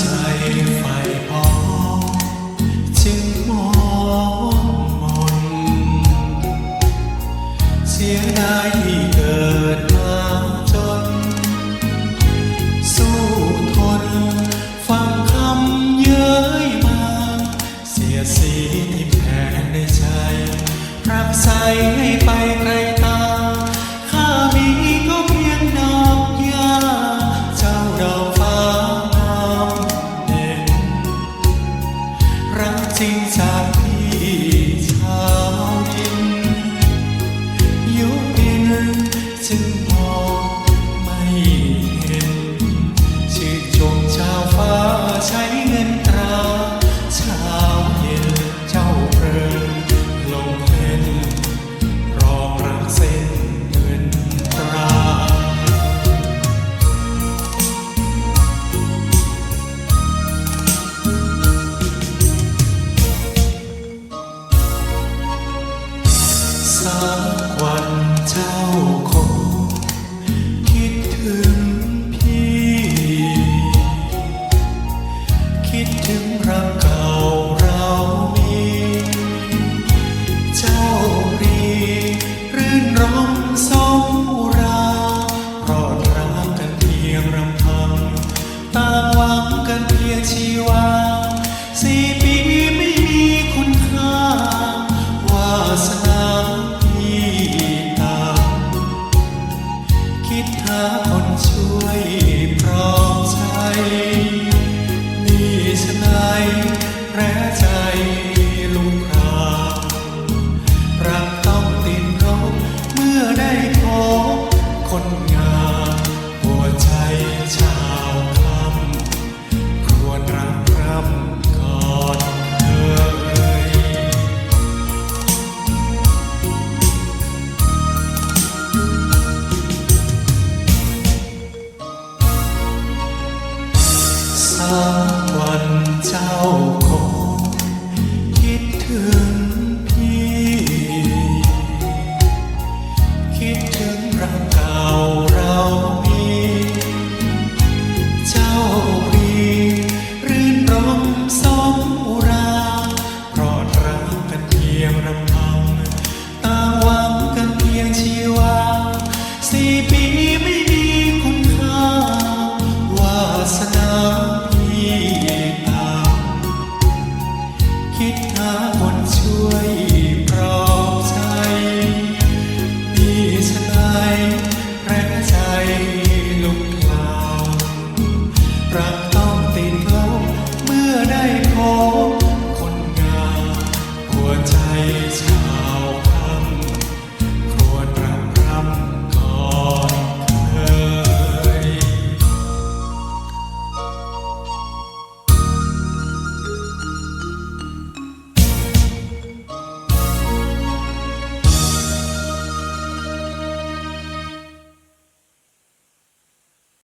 ใจไฟพอจึงมองมน เสียดาเกิดมาจน สู้ทน ฟังคำเย้ยมเสียสีที่แผลในใจรักใส จริงจากที่ชาวดินยุบินจึง คงคิดถึงพี่ คิดถึงรัก quần trao from